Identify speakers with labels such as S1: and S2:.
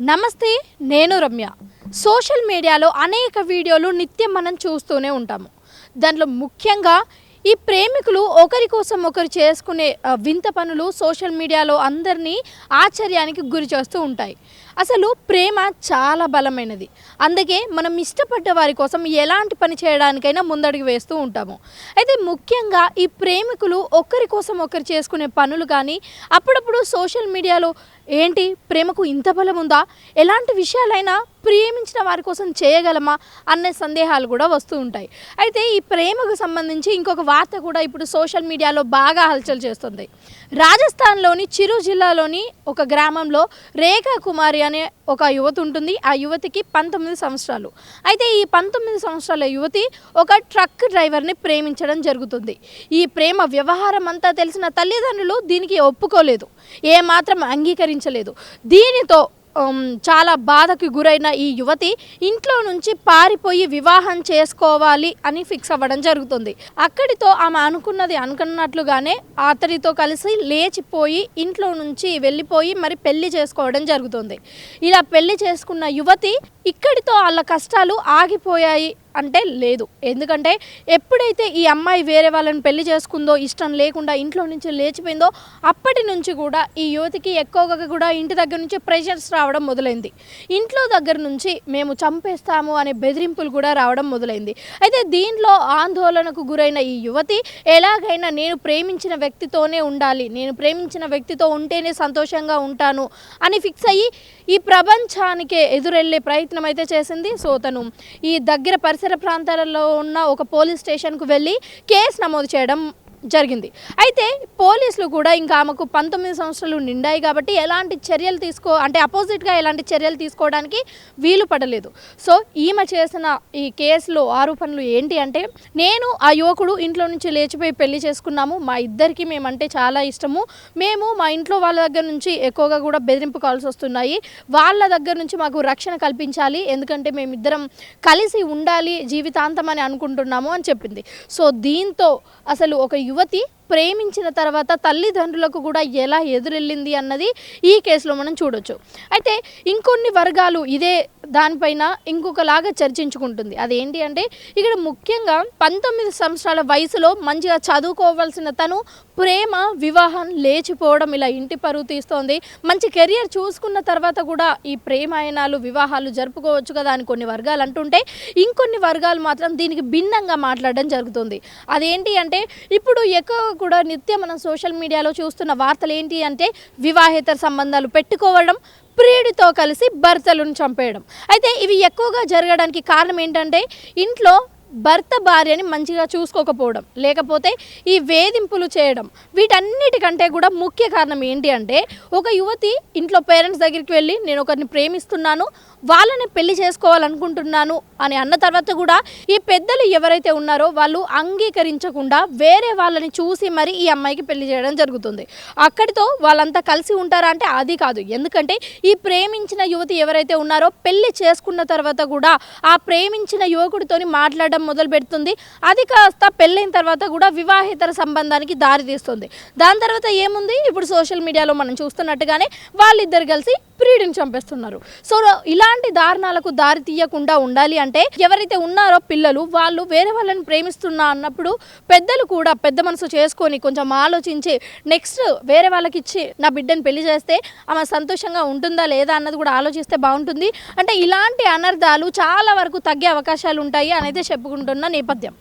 S1: నమస్తే నేను రమ్య. సోషల్ మీడియాలో అనేక వీడియోలు నిత్యం మనం చూస్తూనే ఉంటాము. దాంట్లో ముఖ్యంగా ఈ ప్రేమికులు ఒకరి కోసం ఒకరు చేసుకునే వింత పనులు సోషల్ మీడియాలో అందరినీ ఆశ్చర్యానికి గురి చేస్తూ ఉంటాయి. అసలు ప్రేమ చాలా బలమైనది. అందుకే మనం ఇష్టపడ్డ వారి కోసం ఎలాంటి పని చేయడానికైనా ముందడుగు వేస్తూ ఉంటాము. అయితే ముఖ్యంగా ఈ ప్రేమికులు ఒకరి కోసం ఒకరు చేసుకునే పనులు కానీ అప్పుడప్పుడు సోషల్ మీడియాలో ఏంటి ప్రేమకు ఇంత బలం ఉందా ఎలాంటి విషయాలైనా ప్రేమించిన వారి కోసం చేయగలమా అనే సందేహాలు కూడా వస్తూ ఉంటాయి. అయితే ఈ ప్రేమకు సంబంధించి ఇంకొక వార్త కూడా ఇప్పుడు సోషల్ మీడియాలో బాగా హల్చల్ చేస్తుంది. రాజస్థాన్లోని చిరు జిల్లాలోని ఒక గ్రామంలో రేఖా కుమారి అనే ఒక యువతి ఉంటుంది. ఆ యువతికి పంతొమ్మిది సంవత్సరాలు. అయితే ఈ పంతొమ్మిది సంవత్సరాల యువతి ఒక ట్రక్ డ్రైవర్ని ప్రేమించడం జరుగుతుంది. ఈ ప్రేమ వ్యవహారం అంతా తెలిసిన తల్లిదండ్రులు దీనికి ఒప్పుకోలేదు. ఏమాత్రం అంగీకరించలేదు. దీనితో చాలా బాధకి గురైన ఈ యువతి ఇంట్లో నుంచి పారిపోయి వివాహం చేసుకోవాలి అని ఫిక్స్ అవ్వడం జరుగుతుంది. అక్కడితో ఆమె అనుకున్నది అనుకున్నట్లుగానే అతడితో కలిసి లేచిపోయి ఇంట్లో నుంచి వెళ్ళిపోయి మరి పెళ్ళి చేసుకోవడం జరుగుతుంది. ఇలా పెళ్ళి చేసుకున్న యువతి ఇక్కడితో వాళ్ళ కష్టాలు ఆగిపోయాయి అంటే లేదు. ఎందుకంటే ఎప్పుడైతే ఈ అమ్మాయి వేరే వాళ్ళని పెళ్ళి చేసుకుందో ఇష్టం లేకుండా ఇంట్లో నుంచి లేచిపోయిందో అప్పటి నుంచి కూడా ఈ యువతికి ఎక్కువగా కూడా ఇంటి దగ్గర నుంచి ప్రెషర్స్ రావడం మొదలైంది. ఇంట్లో దగ్గర నుంచి మేము చంపేస్తాము అనే బెదిరింపులు కూడా రావడం మొదలైంది. అయితే దీనిలో ఆందోళనకు గురైన ఈ యువతి ఎలాగైనా నేను ప్రేమించిన వ్యక్తితోనే ఉండాలి నేను ప్రేమించిన వ్యక్తితో ఉంటేనే సంతోషంగా ఉంటాను అని ఫిక్స్ అయ్యి ఈ ప్రపంచానికే ఎదురెళ్ళే ప్రయత్నం అయితే చేసింది. సో తను ఈ దగ్గర పరిసర ప్రాంతాలలో ఉన్న ఒక పోలీస్ స్టేషన్కు వెళ్ళి కేసు నమోదు చేయడం జరిగింది. అయితే పోలీసులు కూడా ఇంకా ఆమెకు పంతొమ్మిది సంవత్సరాలు నిండాయి కాబట్టి ఎలాంటి చర్యలు తీసుకో అంటే అపోజిట్గా ఎలాంటి చర్యలు తీసుకోవడానికి వీలు పడలేదు. సో ఈమె చేసిన ఈ కేసులో ఆరోపణలు ఏంటి అంటే నేను ఆ యువకుడు ఇంట్లో నుంచి లేచిపోయి పెళ్ళి చేసుకున్నాము. మా ఇద్దరికి మేమంటే చాలా ఇష్టము. మేము మా ఇంట్లో వాళ్ళ దగ్గర నుంచి ఎక్కువగా కూడా బెదిరింపు కాల్స్ వస్తున్నాయి. వాళ్ళ దగ్గర నుంచి మాకు రక్షణ కల్పించాలి. ఎందుకంటే మేమిద్దరం కలిసి ఉండాలి జీవితాంతం అని అనుకుంటున్నాము అని చెప్పింది. సో దీంతో అసలు ఒక యువతి ప్రేమించిన తర్వాత తల్లిదండ్రులకు కూడా ఎలా ఎదురెళ్ళింది అన్నది ఈ కేసులో మనం చూడొచ్చు. అయితే ఇంకొన్ని వర్గాలు ఇదే దానిపైన ఇంకొకలాగా చర్చించుకుంటుంది. అదేంటి అంటే ఇక్కడ ముఖ్యంగా పంతొమ్మిది సంవత్సరాల వయసులో మంచిగా చదువుకోవాల్సిన తను ప్రేమ వివాహం లేచిపోవడం ఇలా ఇంటి పరువు తీస్తోంది. మంచి కెరియర్ చూసుకున్న తర్వాత కూడా ఈ ప్రేమాయణాలు వివాహాలు జరుపుకోవచ్చు కదా అని కొన్ని వర్గాలు అంటుంటే ఇంకొన్ని వర్గాలు మాత్రం దీనికి భిన్నంగా మాట్లాడడం జరుగుతుంది. అదేంటి అంటే ఇప్పుడు ఎక్కువ కూడా నిత్యం మనం సోషల్ మీడియాలో చూస్తున్న వార్తలు ఏంటి అంటే వివాహేతర సంబంధాలు పెట్టుకోవడం ప్రియుడితో కలిసి భర్తలను చంపేయడం. అయితే ఇవి ఎక్కువగా జరగడానికి కారణం ఏంటంటే ఇంట్లో భర్త భార్యని మంచిగా చూసుకోకపోవడం లేకపోతే ఈ వేధింపులు చేయడం వీటన్నిటికంటే కూడా ముఖ్య కారణం ఏంటి అంటే ఒక యువతి ఇంట్లో పేరెంట్స్ దగ్గరికి వెళ్ళి నేను ఒకరిని ప్రేమిస్తున్నాను వాళ్ళని పెళ్ళి చేసుకోవాలనుకుంటున్నాను అని అన్న తర్వాత కూడా ఈ పెద్దలు ఎవరైతే ఉన్నారో వాళ్ళు అంగీకరించకుండా వేరే వాళ్ళని చూసి మరి ఈ అమ్మాయికి పెళ్ళి చేయడం జరుగుతుంది. అక్కడితో వాళ్ళంతా కలిసి ఉంటారా అంటే అది కాదు. ఎందుకంటే ఈ ప్రేమించిన యువతి ఎవరైతే ఉన్నారో పెళ్ళి చేసుకున్న తర్వాత కూడా ఆ ప్రేమించిన యువకుడితోని మాట్లాడడం మొదలు పెడుతుంది. అది కాస్త పెళ్ళైన తర్వాత కూడా వివాహేతర సంబంధానికి దారి తీస్తుంది దాని తర్వాత ఏముంది? ఇప్పుడు సోషల్ మీడియాలో మనం చూస్తున్నట్టుగానే వాళ్ళిద్దరు కలిసి ప్రియుడిని చంపేస్తున్నారు. సో ఇలాంటి దారుణాలకు దారి తీయకుండా ఉండాలి అంటే ఎవరైతే ఉన్నారో పిల్లలు వాళ్ళు వేరే వాళ్ళని ప్రేమిస్తున్నా అన్నప్పుడు పెద్దలు కూడా పెద్ద మనసు చేసుకొని కొంచెం ఆలోచించి నెక్స్ట్ వేరే వాళ్ళకి ఇచ్చి నా బిడ్డని పెళ్ళి చేస్తే ఆమె సంతోషంగా ఉంటుందా లేదా అన్నది కూడా ఆలోచిస్తే బాగుంటుంది. అంటే ఇలాంటి అనర్థాలు చాలా వరకు తగ్గే అవకాశాలు ఉంటాయి అనేది చెప్పుకుంటున్న నేపథ్యం.